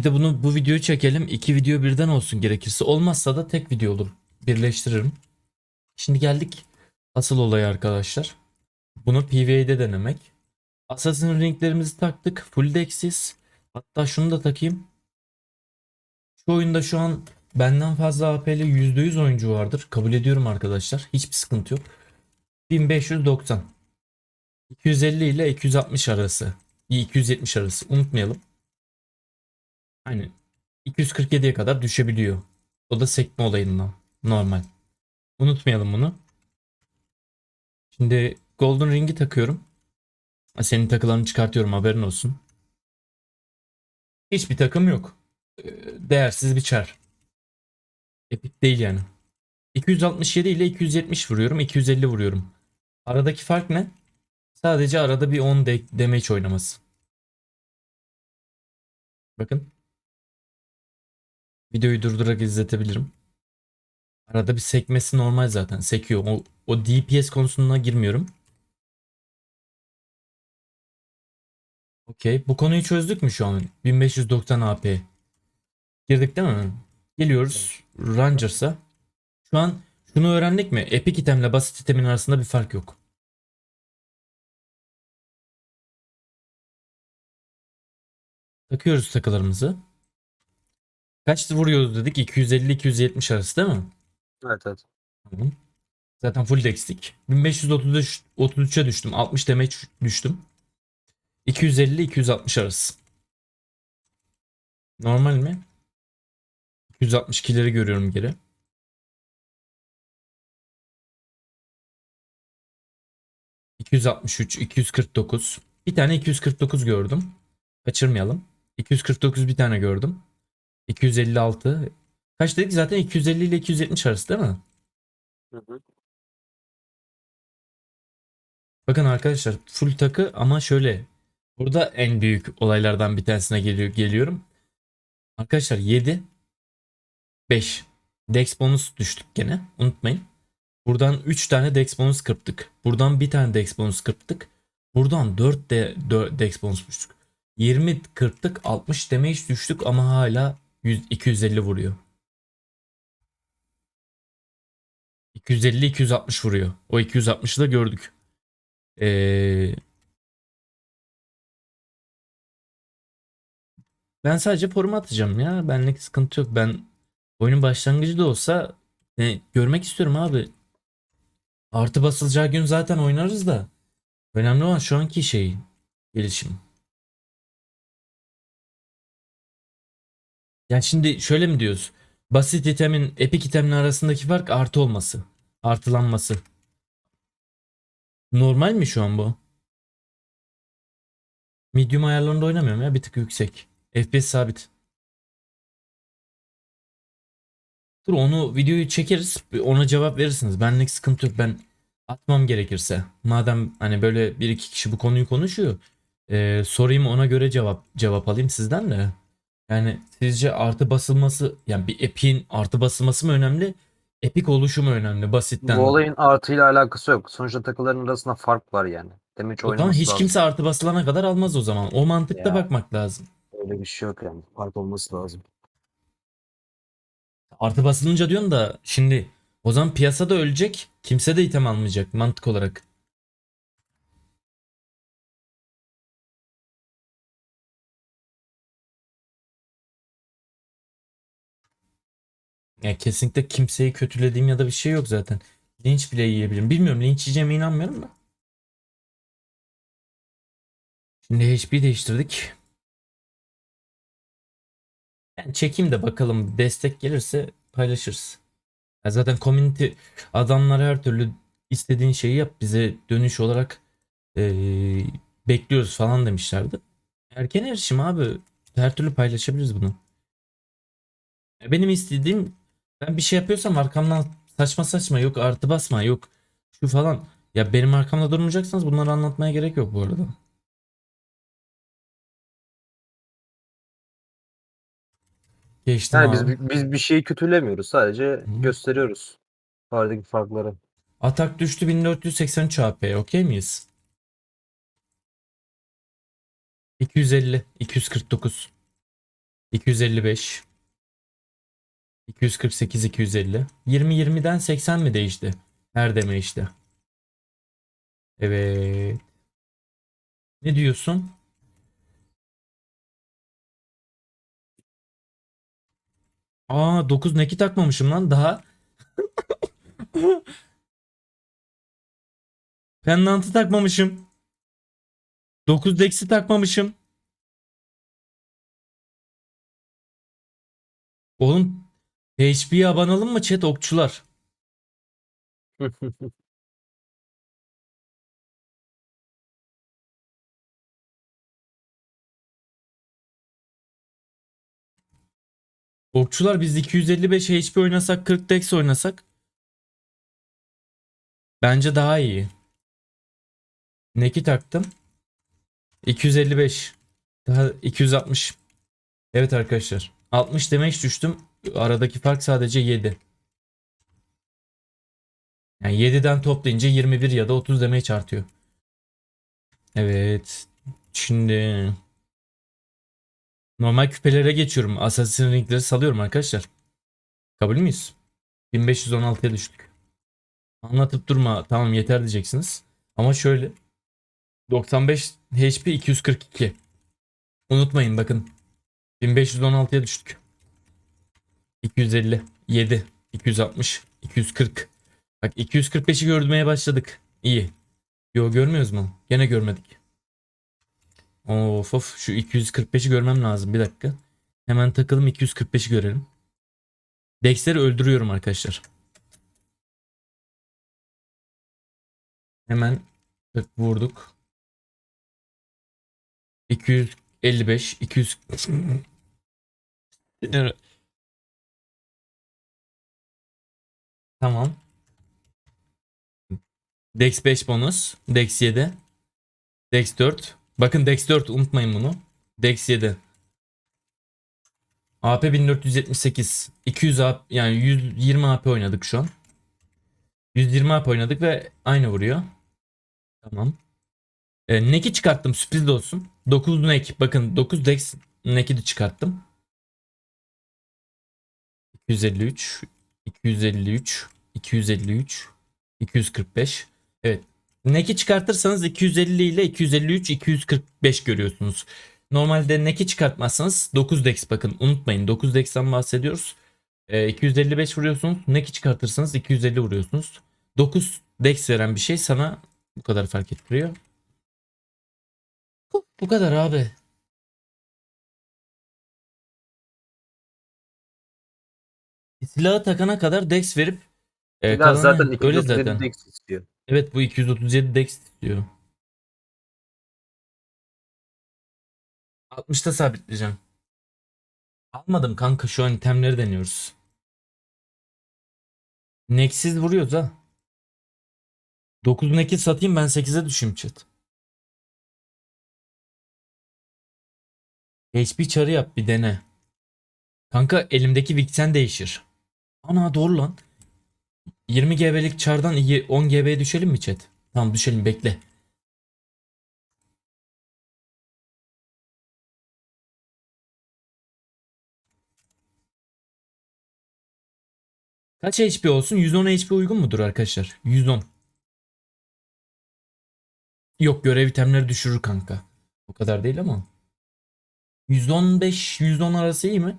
Bir de bunu bu videoyu çekelim. İki video birden olsun gerekirse. Olmazsa da tek video olur. Birleştiririm. Şimdi geldik asıl olaya arkadaşlar. Bunu PvE'de denemek. Assassin ringlerimizi taktık. Full dex'iz. Hatta şunu da takayım. Şu oyunda şu an benden fazla AP'li %100 oyuncu vardır. Kabul ediyorum arkadaşlar. Hiçbir sıkıntı yok. 1590. 250 ile 260 arası. 270 arası. Unutmayalım. Hani 247'ye kadar düşebiliyor. O da sekme olayından. Normal. Unutmayalım bunu. Şimdi Golden Ring'i takıyorum. Senin takılarını çıkartıyorum haberin olsun. Hiçbir takım yok. Ee, Değersiz bir çar. Epik değil yani. 267 ile 270 vuruyorum. 250 vuruyorum. Aradaki fark ne? Sadece arada bir 10 de damage oynaması. Bakın. Videoyu durdurarak izletebilirim. Arada bir sekmesi normal zaten. Sekiyor. O, o DPS konusuna girmiyorum. Okey. Bu konuyu çözdük mü şu an? 1590 AP. Girdik değil mi? Geliyoruz Rangers'a. Şu an şunu öğrendik mi? Epic itemle basit itemin arasında bir fark yok. Takıyoruz takılarımızı. Kaç vuruyoruz dedik? 250-270 arası değil mi? Evet evet. Tamam. Zaten full dex'lik. 1533'e düştüm. 60 damage düştüm. 250-260 arası. Normal mi? 262'leri görüyorum geri. ...263, 249. Bir tane 249 gördüm. Kaçırmayalım. 249 bir tane gördüm. 256. Kaç dedik? Zaten 250 ile 270 arası değil mi? Hı hı. Bakın arkadaşlar full takı ama şöyle. Burada en büyük olaylardan bir tanesine geliyor, geliyorum. Arkadaşlar 7 5 Dex bonus düştük gene. Unutmayın. Buradan 3 tane Dex bonus kırptık. Buradan bir tane Dex bonus kırptık. Buradan 4 de 4 Dex bonus düştük. 20 kırptık 60 damage düştük ama hala 100, 250 vuruyor. 250-260 vuruyor. O 260'ı da gördük. Ee, ben sadece poruma atacağım ya. Benlik sıkıntı yok. Ben oyunun başlangıcı da olsa e, görmek istiyorum abi. Artı basılacağı gün zaten oynarız da. Önemli olan şu anki şey gelişim. Yani şimdi şöyle mi diyoruz? Basit itemin epik itemle arasındaki fark artı olması. Artılanması. Normal mi şu an bu? Medium ayarlarında oynamıyorum ya bir tık yüksek. FPS sabit. Dur onu videoyu çekeriz. Ona cevap verirsiniz. Benlik sıkıntı yok. Ben atmam gerekirse. Madem hani böyle bir iki kişi bu konuyu konuşuyor. e, sorayım ona göre cevap cevap alayım sizden de. Yani sizce artı basılması yani bir epin artı basılması mı önemli? Epik oluşu mu önemli? Basitten. Bu olayın artıyla alakası yok. Sonuçta takıların arasında fark var yani. Demek O zaman hiç lazım. kimse artı basılana kadar almaz o zaman. O mantıkta Ya. bakmak lazım. Öyle bir şey yok yani. Fark olması lazım. Artı basılınca diyorsun da şimdi o zaman piyasada ölecek. Kimse de item almayacak mantık olarak. Ya kesinlikle kimseyi kötülediğim ya da bir şey yok zaten. Linç bile yiyebilirim. Bilmiyorum linç yiyeceğime inanmıyorum da. Şimdi HP değiştirdik. Ben çekeyim de bakalım destek gelirse paylaşırız. Ya zaten community adamlar her türlü istediğin şeyi yap bize dönüş olarak eee, bekliyoruz falan demişlerdi. Erken erişim abi her türlü paylaşabiliriz bunu. Benim istediğim ben bir şey yapıyorsam arkamdan saçma saçma yok artı basma yok şu falan. Ya benim arkamda durmayacaksanız bunları anlatmaya gerek yok bu arada. Geçtim Yani abi. biz biz bir şeyi kötülemiyoruz. Sadece Hı. gösteriyoruz. Aradaki farkları. Atak düştü 1483 AP. Okey miyiz? 250, 249. 255 248 250 20 20'den 80 mi değişti? Her deme işte. Evet. Ne diyorsun? Aa 9 neki takmamışım lan daha. Pendantı takmamışım. 9 deksi takmamışım. Oğlum HP'ye abanalım mı chat okçular? Okçular biz 255 HP oynasak 40 dex oynasak bence daha iyi. Neki taktım. 255. Daha 260. Evet arkadaşlar. 60 demek düştüm. Aradaki fark sadece 7. Yani 7'den toplayınca 21 ya da 30 demeye çarpıyor. Evet. Şimdi normal küpelere geçiyorum. Assassin's Ring'leri salıyorum arkadaşlar. Kabul müyüz? 1516'ya düştük. Anlatıp durma. Tamam yeter diyeceksiniz. Ama şöyle. 95 HP 242. Unutmayın bakın. 1516'ya düştük. 250, 7, 260, 240. Bak 245'i görmeye başladık. İyi. Yo görmüyoruz mu? Gene görmedik. Of of şu 245'i görmem lazım. Bir dakika. Hemen takalım 245'i görelim. Dexter'i öldürüyorum arkadaşlar. Hemen vurduk. 255 200 Tamam. Dex 5 bonus. Dex 7. Dex 4. Bakın Dex 4 unutmayın bunu. Dex 7. AP 1478. 200 AP yani 120 AP oynadık şu an. 120 AP oynadık ve aynı vuruyor. Tamam. E, Neck'i çıkarttım sürpriz de olsun. 9 neck bakın 9 dex neck'i de çıkarttım. 253 253 253 245 Evet. Neck'i çıkartırsanız 250 ile 253 245 görüyorsunuz. Normalde neck'i çıkartmazsanız 9 dex bakın unutmayın 9 dex'ten bahsediyoruz. E, 255 vuruyorsunuz. Neck'i çıkartırsanız 250 vuruyorsunuz. 9 dex veren bir şey sana bu kadar fark ettiriyor. Bu kadar abi. Silahı takana kadar dex verip e, Biraz kalanı zaten öyle 237 zaten. dex istiyor. Evet bu 237 dex istiyor. 60'ta sabitleyeceğim. Almadım kanka şu an itemleri deniyoruz. Neksiz vuruyoruz ha. 9 neki satayım ben 8'e düşeyim chat. HP çarı yap bir dene. Kanka elimdeki Vixen değişir. Ana doğru lan. 20 GB'lik çardan iyi 10 GB'ye düşelim mi chat? Tamam düşelim bekle. Kaç HP olsun? 110 HP uygun mudur arkadaşlar? 110. Yok görev itemleri düşürür kanka. O kadar değil ama. 115 110 arası iyi mi?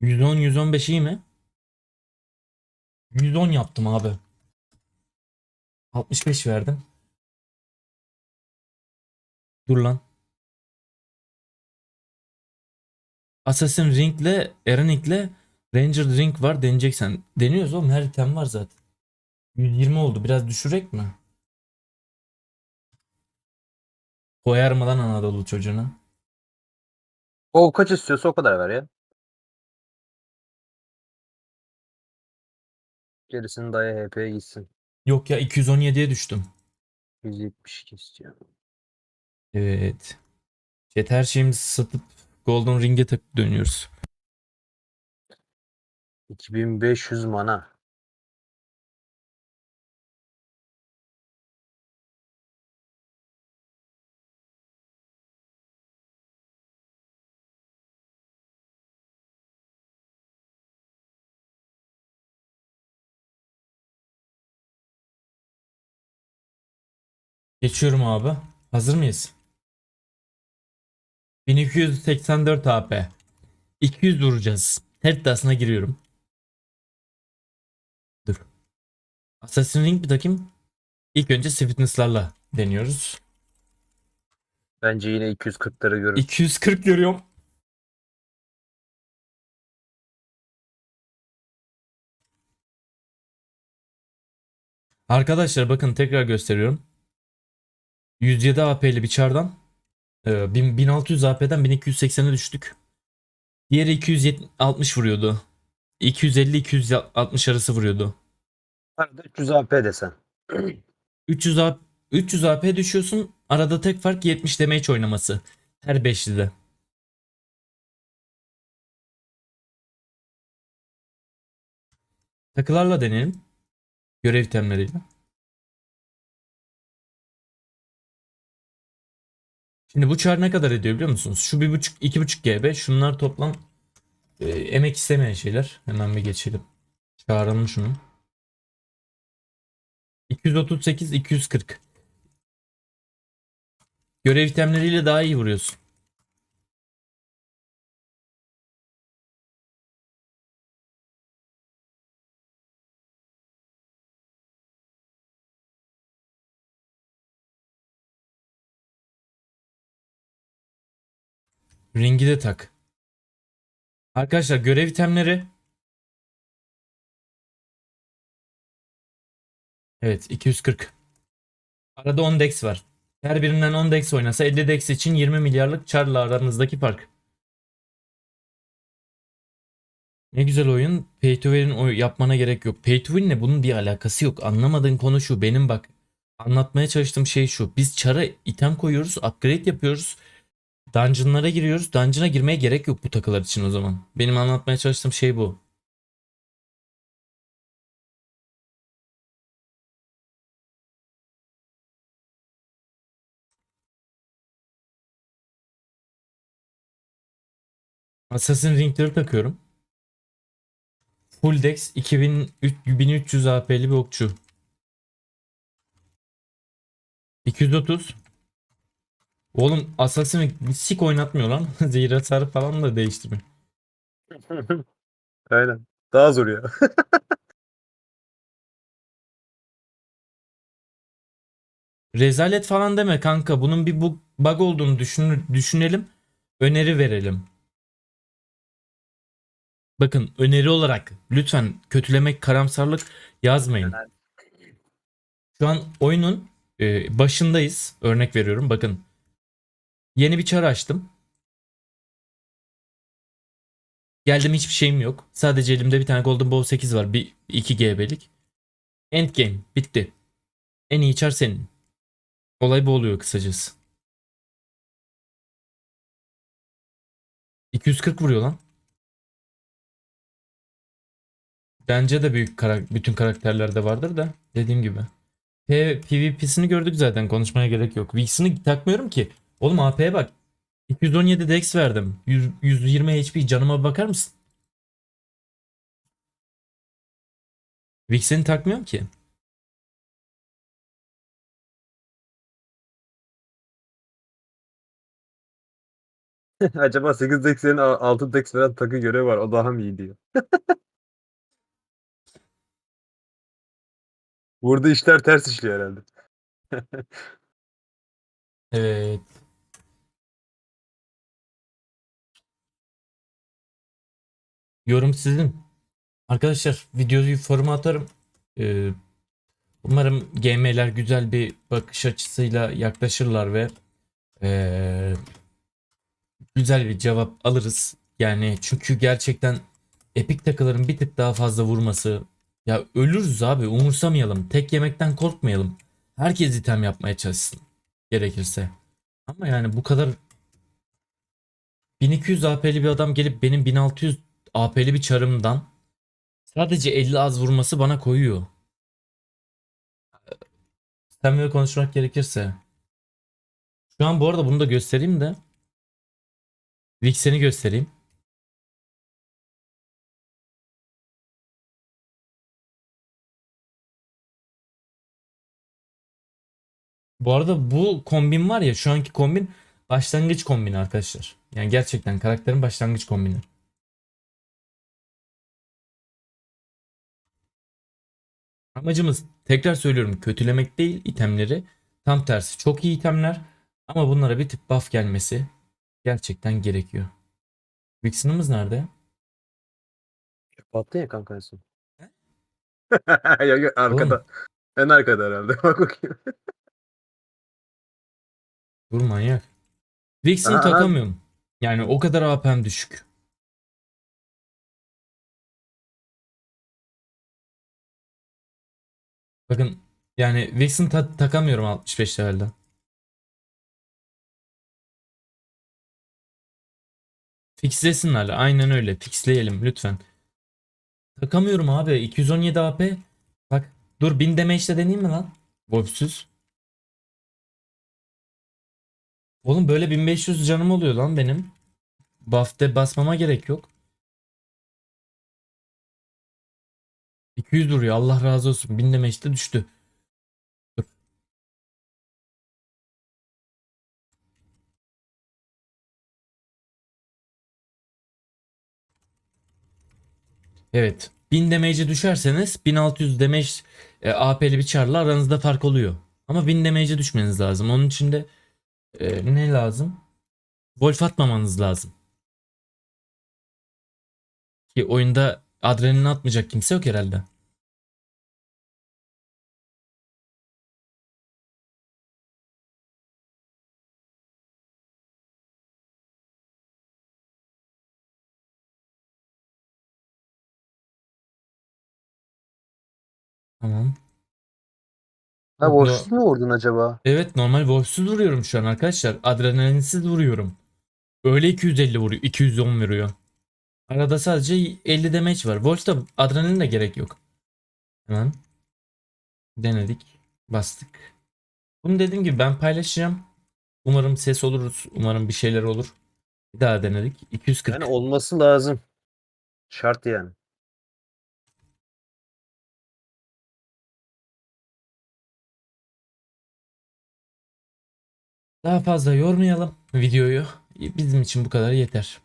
110 115 iyi mi? 110 yaptım abi. 65 verdim. Dur lan. Assassin Ring'le Eranik'le Ranger Ring var deneyeceksen. Deniyoruz oğlum her item var zaten. 120 oldu biraz düşürek mi? Koyar mı lan Anadolu çocuğuna? O kaç istiyorsa o kadar ver ya. Gerisini daya HP'ye gitsin. Yok ya 217'ye düştüm. 172 istiyor. Evet. Chat her şeyimizi satıp Golden Ring'e tak dönüyoruz. 2500 mana. Geçiyorum abi. Hazır mıyız? 1284 AP. 200 vuracağız. Her iddiasına giriyorum. Dur. Assassin's Ring bir takım. İlk önce Sweetness'larla deniyoruz. Bence yine 240'ları görür. 240 görüyorum. Arkadaşlar bakın tekrar gösteriyorum. 107 AP'li bir çardan e, 1000 1600 AP'den 1280'e düştük. Diğeri 260 vuruyordu. 250-260 arası vuruyordu. Arada 300 AP desen. 300 AP, 300 AP düşüyorsun. Arada tek fark 70 damage oynaması. Her beşlide. Takılarla deneyelim. Görev itemleriyle. Şimdi bu çar ne kadar ediyor biliyor musunuz? Şu 1.5 2.5 GB. Şunlar toplam e, emek istemeyen şeyler. Hemen bir geçelim. Çağıralım şunu. 238 240. Görev itemleriyle daha iyi vuruyorsun. Ringi de tak. Arkadaşlar görev itemleri Evet 240. Arada 10 dex var. Her birinden 10 dex oynasa 50 dex için 20 milyarlık çarla aranızdaki fark. Ne güzel oyun. Pay to win'in yapmana gerek yok. Pay to win'le bunun bir alakası yok. Anlamadığın konu şu. Benim bak anlatmaya çalıştığım şey şu. Biz çara item koyuyoruz, upgrade yapıyoruz. Dungeon'lara giriyoruz. Dungeon'a girmeye gerek yok bu takılar için o zaman. Benim anlatmaya çalıştığım şey bu. Assassin Ring'leri takıyorum. Full Dex 2000, 1300 AP'li bir okçu. 230. Oğlum Assassin'i sik oynatmıyor lan. Zehir hasarı falan da değiştirmiyor. Aynen. Daha zor ya. Rezalet falan deme kanka. Bunun bir bu- bug olduğunu düşün, düşünelim. Öneri verelim. Bakın öneri olarak lütfen kötülemek, karamsarlık yazmayın. Şu an oyunun e, başındayız. Örnek veriyorum. Bakın. Yeni bir çar açtım. Geldim hiçbir şeyim yok. Sadece elimde bir tane Golden Bow 8 var. Bir 2 GB'lik. Endgame bitti. En iyi çar senin. Olay bu oluyor kısacası. 240 vuruyor lan. Bence de büyük karak bütün karakterlerde vardır da dediğim gibi. P PvP'sini gördük zaten konuşmaya gerek yok. Vix'ini takmıyorum ki. Oğlum AP'ye bak. 217 dex verdim. 100, 120 HP canıma bakar mısın? Vix'ini takmıyorum ki. Acaba 8 Dex'lerin 6 Dex veren takı görevi var. O daha mı iyi diyor. Burada işler ters işliyor herhalde. Evet. Yorum sizin. Arkadaşlar videoyu foruma atarım. Ee, umarım GM'ler güzel bir bakış açısıyla yaklaşırlar ve ee, güzel bir cevap alırız. Yani çünkü gerçekten epik takıların bir tık daha fazla vurması ya ölürüz abi umursamayalım. Tek yemekten korkmayalım. Herkes item yapmaya çalışsın gerekirse. Ama yani bu kadar 1200 AP'li bir adam gelip benim 1600 AP'li bir çarımdan sadece 50 az vurması bana koyuyor. Samimi konuşmak gerekirse. Şu an bu arada bunu da göstereyim de. Vixen'i göstereyim. Bu arada bu kombin var ya şu anki kombin başlangıç kombini arkadaşlar. Yani gerçekten karakterin başlangıç kombini. Amacımız tekrar söylüyorum kötülemek değil itemleri. Tam tersi çok iyi itemler ama bunlara bir tık buff gelmesi gerçekten gerekiyor. Vixen'ımız nerede? Battı ya kanka en son. ya, ya, arkada. En arkada herhalde. Bak bakayım. Dur manyak. Vixen'ı Aha. takamıyorum. Yani o kadar AP'm düşük. Bakın yani Vixen ta- takamıyorum 65 levelde. Fixlesinler. Aynen öyle. Fixleyelim lütfen. Takamıyorum abi. 217 AP. Bak dur 1000 damage'le deneyeyim mi lan? Wolfsüz. Oğlum böyle 1500 canım oluyor lan benim. Buff'te basmama gerek yok. 200 duruyor. Allah razı olsun. 1000 damage'de düştü. Dur. Evet. 1000 damage'e düşerseniz 1600 damage e, AP'li bir charla aranızda fark oluyor. Ama 1000 damage'e düşmeniz lazım. Onun için de e, ne lazım? Wolf atmamanız lazım. Ki oyunda adrenalin atmayacak kimse yok herhalde. Tamam. Ha boşsuz mu vurdun acaba? Evet normal Wolf'suz vuruyorum şu an arkadaşlar. Adrenalinsiz vuruyorum. Öyle 250 vuruyor. 210 vuruyor. Arada sadece 50 damage var. Wolf'ta adrenalin de gerek yok. Hemen. Denedik. Bastık. Bunu dediğim gibi ben paylaşacağım. Umarım ses oluruz. Umarım bir şeyler olur. Bir daha denedik. 240. Yani olması lazım. Şart yani. Daha fazla yormayalım videoyu. Bizim için bu kadar yeter.